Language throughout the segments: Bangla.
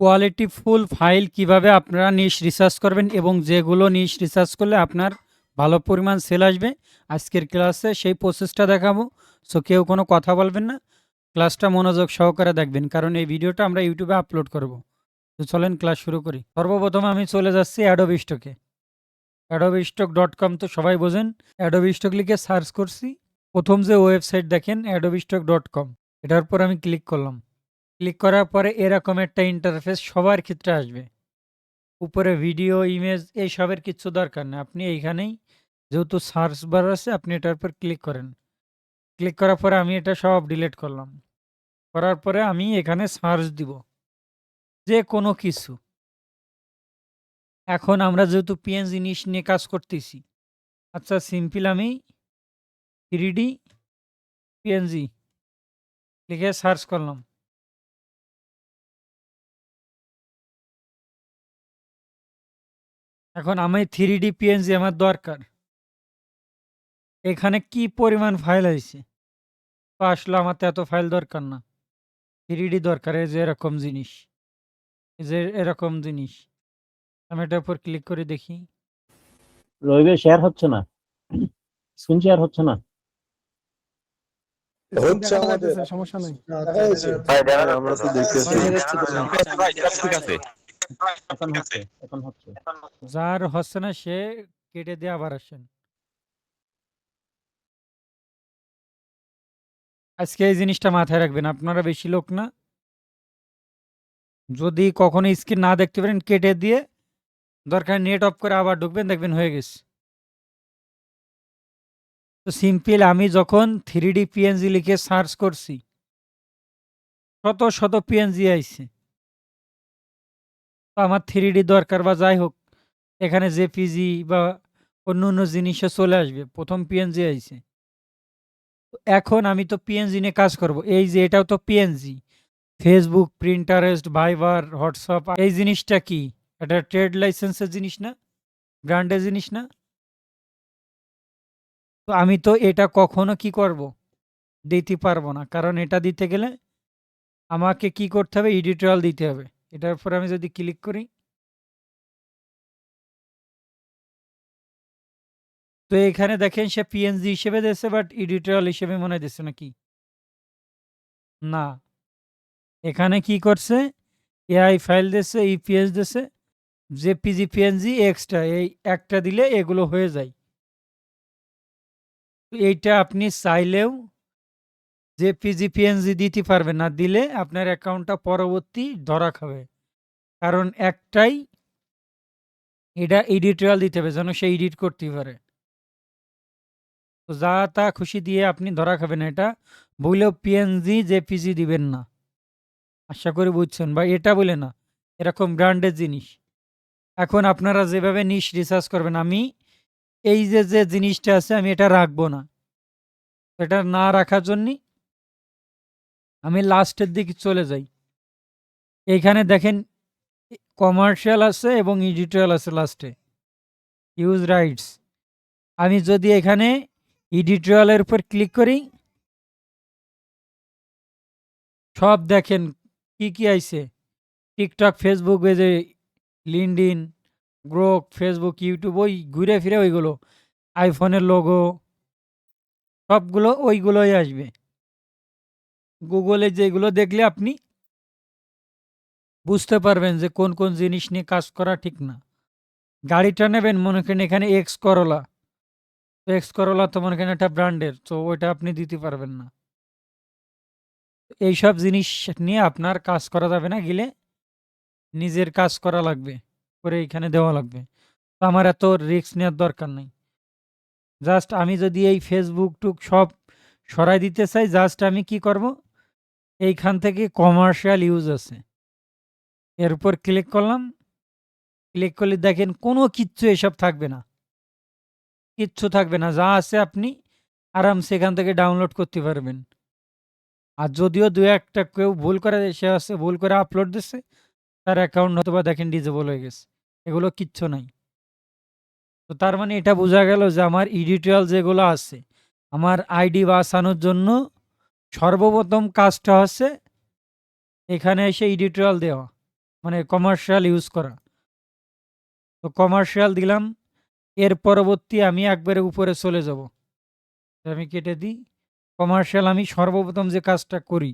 কোয়ালিটি ফুল ফাইল কীভাবে আপনারা নিশ রিসার্চ করবেন এবং যেগুলো নিশ রিসার্চ করলে আপনার ভালো পরিমাণ সেল আসবে, আজকের ক্লাসে সেই প্রসেসটা দেখাবো। সো কেউ কোনো কথা বলবেন না ক্লাসটা মনোযোগ সহকারে দেখবেন, কারণ এই ভিডিওটা আমরা ইউটিউবে আপলোড করব। তো চলেন ক্লাস শুরু করি। সর্বপ্রথম আমি চলে যাচ্ছি অ্যাডোব স্টকে অ্যাডোব স্টক ডট কম তো সবাই বোঝেন। অ্যাডোব স্টক লিখে সার্চ করছি। প্রথম যে ওয়েবসাইট দেখেন অ্যাডোব স্টক ডট কম এটার পর আমি ক্লিক করলাম। ক্লিক করার পরে এরকম একটা ইন্টারফেস সবার ক্ষেত্রে আসবে। উপরে ভিডিও ইমেজ এইসবের কিচ্ছু দরকার নেই। আপনি এইখানেই যেহেতু সার্চ বার আছে, আপনি এটার উপর ক্লিক করেন। ক্লিক করার পরে আমি এটা সব ডিলিট করলাম। করার পরে আমি এখানে সার্চ দিব। যে কোনো কিছু। এখন আমরা যেহেতু পিএন জিনিস নিয়ে কাজ করতেছি আচ্ছা সিম্পল আমি থ্রি ডি পিএনজি লিখে সার্চ করলাম। এখন আমি থ্রি ডি পিএনজি আমার দরকার। এখানে কি পরিমাণ ফাইল আছে? তো আসলে আমার তো এত ফাইল দরকার না। থ্রি ডি দরকার এই যে এরকম জিনিস। এই যে এরকম জিনিস। আমি এটার উপর ক্লিক করে দেখি। রবিবে শেয়ার হচ্ছে না। স্ক্রিন শেয়ার হচ্ছে না। হচ্ছে আমাদের। সমস্যা নাই। আমরা তো দেখতেছি। ঠিক আছে যার হচ্ছে না, সে কেটে দিয়ে আবার আসেন। আজকে এই জিনিসটা মাথায় রাখবেন, আপনারা বেশি লোক না। যদি কখনো স্ক্রিন না দেখতে পারেন, কেটে দিয়ে দরকার নেট অফ করে আবার ঢুকবেন, দেখবেন হয়ে গেছে। তো সিম্পল, আমি যখন থ্রি ডি পিএনজি লিখে সার্চ করছি, শত শত পিএনজি আইছে। আমার থ্রি ডি দরকার বা যাই হোক, এখানে যে পিজি বা অন্য অন্য জিনিসও চলে আসবে, প্রথম পিএনজি আইছে। এখন আমি তো পিএনজি নিয়ে কাজ করব, এই যে এটাও তো PNG Facebook Pinterest Viber WhatsApp এই জিনিসটা কি? এটা ট্রেড লাইসেন্সের জিনিস না? ব্র্যান্ডের জিনিস না? তো আমি তো এটা কখনো কি করব? দিতে পারব না, কারণ এটা দিতে গেলে আমাকে কি করতে হবে? এডিটোরিয়াল দিতে হবে। এটার উপর আমি যদি ক্লিক করি তো এখানে দেখেন সে পিএনজি হিসেবে দিয়েছে বাট এডিটোরিয়াল হিসেবে মনে দিচ্ছে নাকি? না। এখানে কি করছে? এআই ফাইল দিয়েছে ইপিএস দিয়েছে জেপিজি পিএনজি এক্সট্রা এই একটা দিলে এগুলো হয়ে যায়। এইটা আপনি চাইলেও জেপিজি পিএনজি দিতে পারবে না, দিলে আপনার অ্যাকাউন্টটা পরবর্তী ধরা খাবে। কারণ একটাই এটা এডিটোরিয়াল দিতে হবে, যেন সে এডিট করতে পারে। তো যা তা খুশি দিয়ে আপনি ধরা খাবেন, এটা বললেও পিএনজি জেপিজি দিবেন না। আশা করি বুঝছেন, বা এটা বলে না, এরকম ব্র্যান্ডের জিনিস। এখন আপনারা যেভাবে নিশ রিসার্চ করবেন, আমি এই যে যে জিনিসটা আছে, আমি এটা রাখব না। এটা না রাখার জন্যই আমি লাস্টের দিকে চলে যাই। এইখানে দেখেন কমার্শিয়াল আছে এবং এডিটোরিয়াল আছে লাস্টে ইউজ রাইটস আমি যদি এখানে এডিটোরিয়ালের উপর ক্লিক করি, সব দেখেন কি কি আইছে। টিকটক ফেসবুক যে লিঙ্কডিন গ্রোক ফেসবুক ইউটিউব ওই ঘুরে ফিরে ওইগুলো। আইফোনের লোগো সবগুলো ওইগুলোই আসবে। গুগলে যেগুলো দেখলে আপনি বুঝতে পারবেন যে কোন কোন জিনিস নিয়ে কাজ করা ঠিক না। গাড়িটা নেবেন, মনে করেন এখানে এক্স করলা তো এক্স করলা তো মনে করেন একটা ব্র্যান্ডের, তো ওইটা আপনি দিতে পারবেন না। এইসব জিনিস নিয়ে আপনার কাজ করা যাবে না, গেলে নিজের কাজ করা লাগবে, করে এখানে দেওয়া লাগবে। তো আমার এত রিস্ক নেওয়ার দরকার নেই। জাস্ট আমি যদি এই ফেসবুক টুক সব সরাই দিতে চাই জাস্ট আমি কি করব? এইখান থেকে কমার্শিয়াল ইউজ আছে। এর উপর ক্লিক করলাম। ক্লিক করলে দেখেন কোনো কিচ্ছু এসব থাকবে না। কিচ্ছু থাকবে না। যা আছে আপনি আরামসে এখান থেকে ডাউনলোড করতে পারবেন। আর যদিও দু একটা কেউ ভুল করে সে আছে, ভুল করে আপলোড দিচ্ছে তার অ্যাকাউন্ট হয়তো বা দেখেন ডিজেবল হয়ে গেছে। এগুলো কিচ্ছু নাই। তো তার মানে এটা বোঝা গেল যে আমার এডিটোরিয়াল যেগুলো আছে, আমার আইডি বাঁচানোর জন্য সর্বপ্রথম কাজটা হচ্ছে এখানে এসে এডিটোরিয়াল দেওয়া মানে কমার্শিয়াল ইউজ করা। তো কমার্শিয়াল দিলাম, এর পরবর্তী আমি একবারে উপরে চলে যাব। আমি কেটে দিই কমার্শিয়াল আমি সর্বপ্রথম যে কাজটা করি,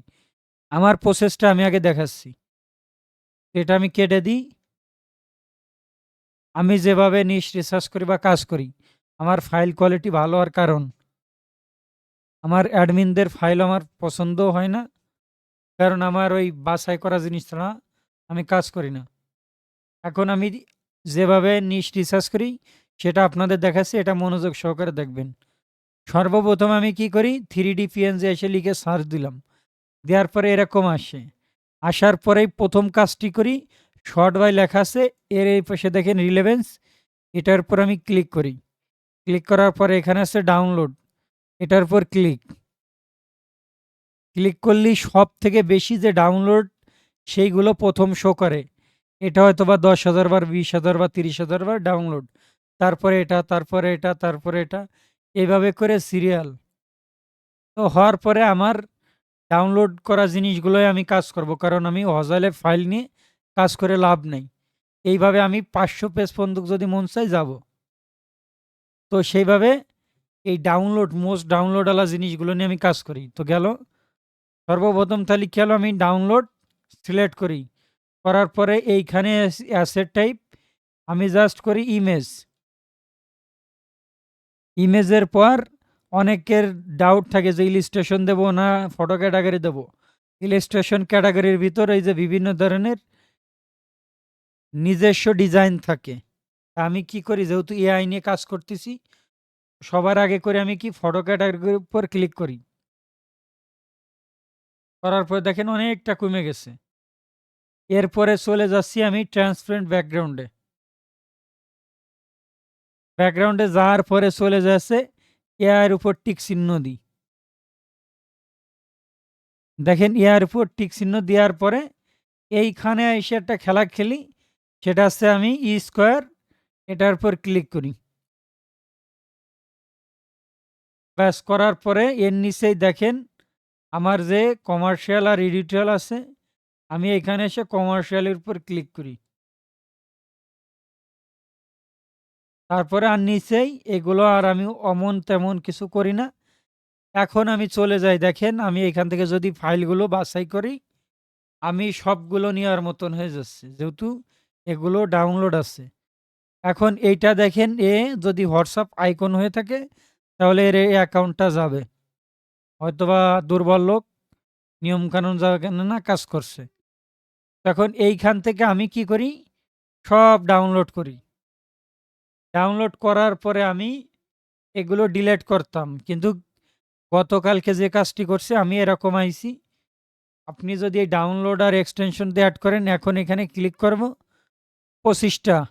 আমার প্রসেসটা আমি আগে দেখাচ্ছি। এটা আমি কেটে দিই, আমি যেভাবে নিশ রিসার্চ করি বা কাজ করি, আমার ফাইল কোয়ালিটি ভালো হওয়ার কারণ আমার অ্যাডমিনদের ফাইল আমার পছন্দও হয় না, কারণ আমার ওই বাছাই করা জিনিস ছাড়া আমি কাজ করি না। এখন আমি যেভাবে নিশ রিসার্চ করি, সেটা আপনাদের দেখাচ্ছি, এটা মনোযোগ সহকারে দেখবেন। সর্বপ্রথম আমি কি করি থ্রি ডি পিএনজি এসে লিখে সার্চ দিলাম। দেওয়ার পরে এরকম আসে। আসার পরেই প্রথম কাজটি করি, শর্ট বাই লেখা আছে, এর এই পাশে দেখেন রিলেভেন্স এটার উপর আমি ক্লিক করি। ক্লিক করার পরে এখানে আছে ডাউনলোড এটার উপর ক্লিক ক্লিক করলেই সব থেকে বেশি যে ডাউনলোড সেইগুলো প্রথম শো করে। এটা হয়তো বা দশ হাজার বার, বিশ হাজার বা তিরিশ হাজার বার ডাউনলোড তারপরে এটা তারপরে এটা তারপরে এটা। এইভাবে করে সিরিয়াল তো হওয়ার পরে আমার ডাউনলোড করা জিনিসগুলোই আমি কাজ করব। কারণ আমি হজালে ফাইল নিয়ে কাজ করে লাভ নেই। এইভাবে আমি পাঁচশো পেজ পর্যন্ত যদি মন চাই যাব। তো সেইভাবে এই ডাউনলোড মোস্ট ডাউনলোডওয়ালা জিনিসগুলো নিয়ে আমি কাজ করি। তো গেল, সর্বপ্রথম তাহলে হলো? আমি ডাউনলোড সিলেক্ট করি। করার পরে এইখানে অ্যাসেট টাইপ আমি জাস্ট করি ইমেজ ইমেজের পর অনেকের ডাউট থাকে যে ইলিস্ট্রেশন দেবো না ফটো ক্যাটাগরি দেবো। ইলিস্ট্রেশন ক্যাটাগরির ভিতর এই যে বিভিন্ন ধরনের নিজস্ব ডিজাইন থাকে। আমি কি করি? যেহেতু এআই নিয়ে কাজ করতেছি সবার আগে করে আমি কি ফটো ক্যাটাগরির উপর ক্লিক করি? করার পর দেখেন অনেকটা কমে গেছে। এরপরে চলে যাচ্ছি আমি ট্রান্সপারেন্ট ব্যাকগ্রাউন্ডে ব্যাকগ্রাউন্ডে যাওয়ার পরে চলে যাচ্ছে এআর উপর টিক চিহ্ন দিই। দেখেন এআর উপর টিক চিহ্ন দেওয়ার পরে এইখানে এসে একটা খেলা খেলি, সেটা হচ্ছে আমি ই স্কোয়ার এটার উপর ক্লিক করি। ব্যাস, করার পরে এর নিচেই দেখেন আমার যে কমার্শিয়াল আর এডিটোরিয়াল আছে, আমি এখানে এসে কমার্শিয়ালের উপর ক্লিক করি। তারপরে আর নিচেই এগুলো আর আমি অমন তেমন কিছু করি না। এখন আমি চলে যাই, দেখেন আমি এখান থেকে যদি ফাইলগুলো বাছাই করি, আমি সবগুলো নেওয়ার মতন হয়ে যাচ্ছে, যেহেতু এগুলো ডাউনলোড আছে। এখন এইটা দেখেন এ যদি হোয়াটসঅ্যাপ আইকন হয়ে থাকে তাহলে এর এই অ্যাকাউন্টটা যাবে। হয়তোবা দুর্বল লোক, নিয়মকানুন জানে না, কাজ করছে। তখন এইখান থেকে আমি কি করি? সব ডাউনলোড করি। ডাউনলোড করার পরে আমি এগুলো ডিলেট করতাম। কিন্তু গতকালকে যে কাজটি করছে, আমি এরকম আইছি। আপনি যদি এই ডাউনলোড আর এক্সটেনশন দিয়ে অ্যাড করেন, এখন এখানে ক্লিক করব, পঁচিশটা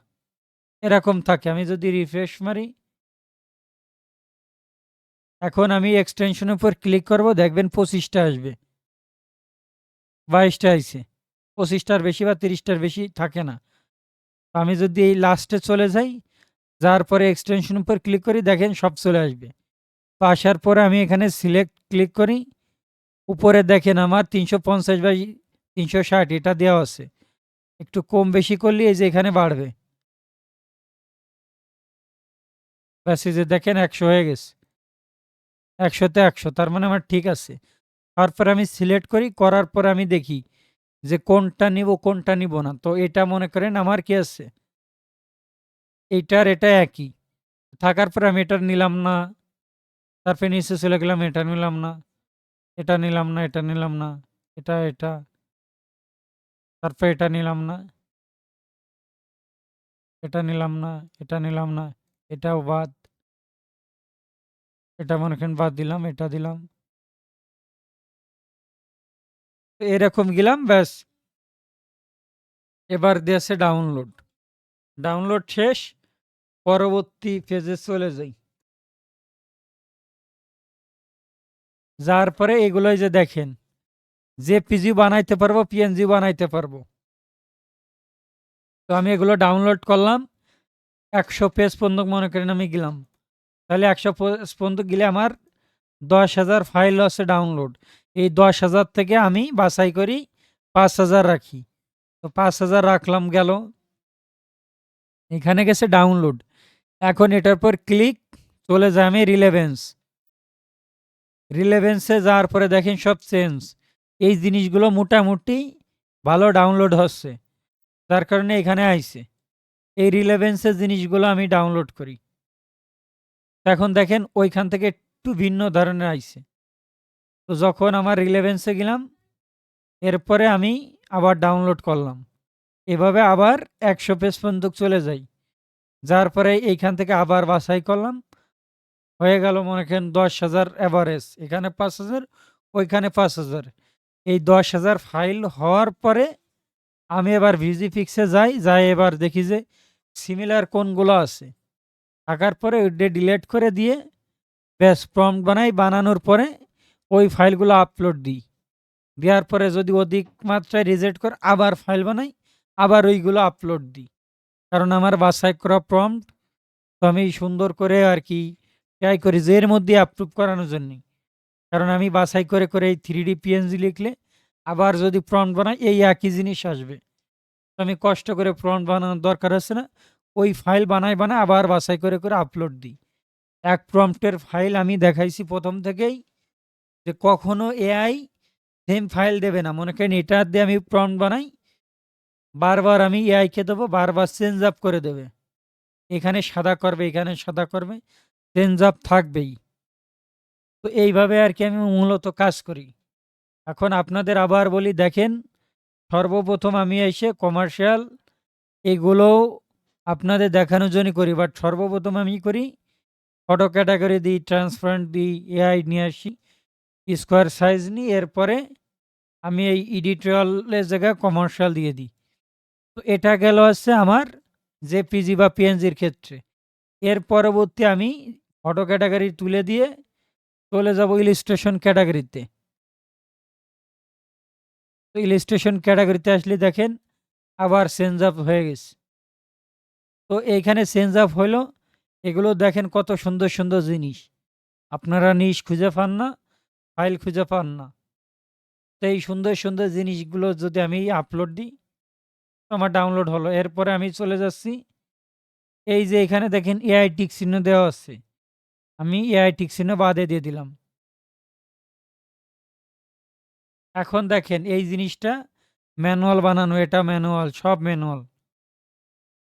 এরকম থাকে। আমি যদি রিফ্রেশ মারি এখন আমি এক্সটেনশনের উপর ক্লিক করব, দেখবেন পঁচিশটা আসবে। বাইশটা আইছে। পঁচিশটার বেশি বা তিরিশটার বেশি থাকে না। আমি যদি এই লাস্টে চলে যাই, যার পরে এক্সটেনশন উপর ক্লিক করি, দেখেন সব চলে আসবে। তো আসার পরে আমি এখানে সিলেক্ট ক্লিক করি। উপরে দেখেন আমার তিনশো পঞ্চাশ বাই তিনশো ষাট, এটা দেওয়া আছে। একটু কম বেশি করলে এই যে এখানে বাড়বে। ব্যাস, এই যে দেখেন একশো হয়ে গেছে। একশোতে একশো, তার মানে আমার ঠিক আছে। তারপর আমি সিলেক্ট করি, করার পর আমি দেখি যে কোনটা নিব কোনটা নিব না। তো এটা মনে করেন আমার কি আছে? এইটার এটা একই। থাকার পর আমি এটার নিলাম না। তারপরে নিচে চলে গেলাম, এটা নিলাম না। এটা নিলাম না, এটা নিলাম না। এটা এটা। তারপর এটা নিলাম না। এটা নিলাম না, এটা নিলাম না। এটাও বাদ। এটা মনে করেন বাদ দিলাম, এটা দিলাম। এরকম গেলাম, ব্যাস। এবার দিয়েছে ডাউনলোড ডাউনলোড শেষ, পরবর্তী পেজে চলে যাই। যার পরে এগুলোই যে দেখেন যে পিজি বানাইতে পারব পিএনজি বানাইতে পারব। তো আমি এগুলো ডাউনলোড করলাম, একশো পেজ পর্যন্ত মনে করেন আমি গেলাম। তাহলে একশো পর্যন্ত গেলে আমার দশ হাজার ফাইল আছে ডাউনলোড এই দশ হাজার থেকে আমি বাছাই করি পাঁচ হাজার রাখি তো ৫০০০ রাখলাম গেল। এখানে গেছে ডাউনলোড। এখন এটার পর ক্লিক চলে যাই আমি রিলেভেন্স। রিলেভেন্সে যাওয়ার পরে দেখেন সব চেঞ্জ। এই জিনিসগুলো মোটামুটি ভালো ডাউনলোড হচ্ছে। যার কারণে এখানে আইছে। এই রিলেভেন্সের জিনিসগুলো আমি ডাউনলোড করি। এখন দেখেন ওইখান থেকে একটু ভিন্ন ধরনের আইছে। তো যখন আমার রিলেভেন্সে গেলাম, এরপরে আমি আবার ডাউনলোড করলাম। এভাবে আবার ১০০ পেজ পর্যন্ত চলে যাই। যার পরে এইখান থেকে আবার বাছাই করলাম। হয়ে গেল মনে করেন ১০,০০০ এভারেজ। এখানে ৫০০০ ওইখানে ৫০০০ এই ১০,০০০ ফাইল হওয়ার পরে আমি এবার ভিজিফিক্সে যাই। যাই এবার দেখি যে সিমিলার কোনগুলো আছে। থাকার পরে ওইটা ডিলেট করে দিয়ে ব্যাস প্রম্পট বানাই। বানানোর পরে ওই ফাইলগুলো আপলোড দিই। দেওয়ার পরে যদি অধিক মাত্রায় রিজেক্ট করে আবার ফাইল বানাই। আবার ওইগুলো আপলোড দিই। কারণ আমার বাছাই করা প্রম্পট তো আমি সুন্দর করে আর কি ট্রাই করি যে এর মধ্যে আপ্রুভ করানোর জন্যই। কারণ আমি বাছাই করে, করে এই 3D পিএনজি লিখলে আবার যদি প্রম্পট বানাই এই একই জিনিস আসবে। তো আমি কষ্ট করে প্রম্পট বানানোর দরকার হচ্ছে না। ওই ফাইল বানায়, বানায় আবার বাছাই করে, করে আপলোড দিই। এক প্রম্পটের ফাইল আমি দেখাইছি প্রথম থেকেই যে কখনো এআই সেম ফাইল দেবে না। মনে করেন এটা দিয়ে আমি প্রম্পট বানাই। বারবার আমি এআইকে দেবো, বারবার চেঞ্জ আপ করে দেবে। এখানে সাদা করবে, এখানে সাদা করবে। চেঞ্জ আপ থাকবেই। তো এইভাবে আর কি আমি মূলত কাজ করি। এখন আপনাদের আবার বলি দেখেন, সর্বপ্রথম আমি এসে কমার্শিয়াল এগুলোও আপনাদের দেখানোর জন্যই করি। বাট সর্বপ্রথম আমি করি ফটো ক্যাটাগরি দিই, ট্রান্সপারেন্ট দিই, এআই নিয়ে আসি। স্কোয়ার সাইজ নিই। এরপরে আমি এই এডিtorial-এর জায়গায় কমার্শিয়াল দিয়ে দিই। তো এটা গেল হচ্ছে আমার জেপিজি বা পিএনজির ক্ষেত্রে। এর পরবর্তী আমি ফটো ক্যাটাগরি তুলে দিয়ে চলে যাব ইলিস্ট্রেশন ক্যাটাগরিতে তো ইলিস্ট্রেশন ক্যাটাগরিতে আসলে দেখেন আবার চেঞ্জ আপ হয়ে গেছে। তো এইখানে চেঞ্জ আপ হইল। এগুলো দেখেন কত সুন্দর, সুন্দর জিনিস। আপনারা নিশ খুঁজে পান না, ফাইল খুঁজে পান না। তো এই সুন্দর, সুন্দর জিনিসগুলো যদি আমি আপলোড দিই, আমার ডাউনলোড হলো। এরপরে আমি চলে যাচ্ছি। এই যে এখানে দেখেন এআই টিক চিহ্ন দেওয়া আছে। আমি এআই টিক চিহ্ন বাদে দিয়ে দিলাম। এখন দেখেন এই জিনিসটা ম্যানুয়াল বানানো। এটা ম্যানুয়াল, সব ম্যানুয়াল।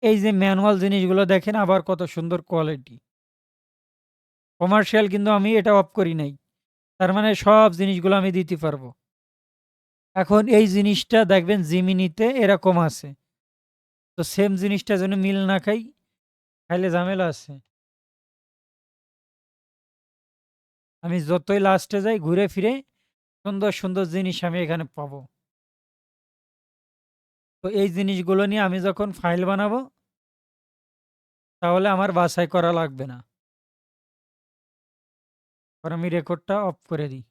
এই যে ম্যানুয়াল জিনিসগুলো দেখেন আবার কত সুন্দর কোয়ালিটি। কমার্শিয়াল কিন্তু আমি এটা অফ করি নাই। তার মানে সব জিনিসগুলো আমি দিতে পারব। এখন এই জিনিসটা দেখবেন জিমিনিতে এরকম আছে। তো সেম জিনিসটা যেন মিল না খাই, খাইলে ঝামেলা আছে। আমি যতই লাস্টে যাই ঘুরে ফিরে সুন্দর, সুন্দর জিনিস আমি এখানে পাবো। তো এই জিনিসগুলো নিয়ে আমি যখন ফাইল বানাবো, তাহলে আমার বাছাই করা লাগবে না। আমি রেকর্ডটা অফ করে দিই।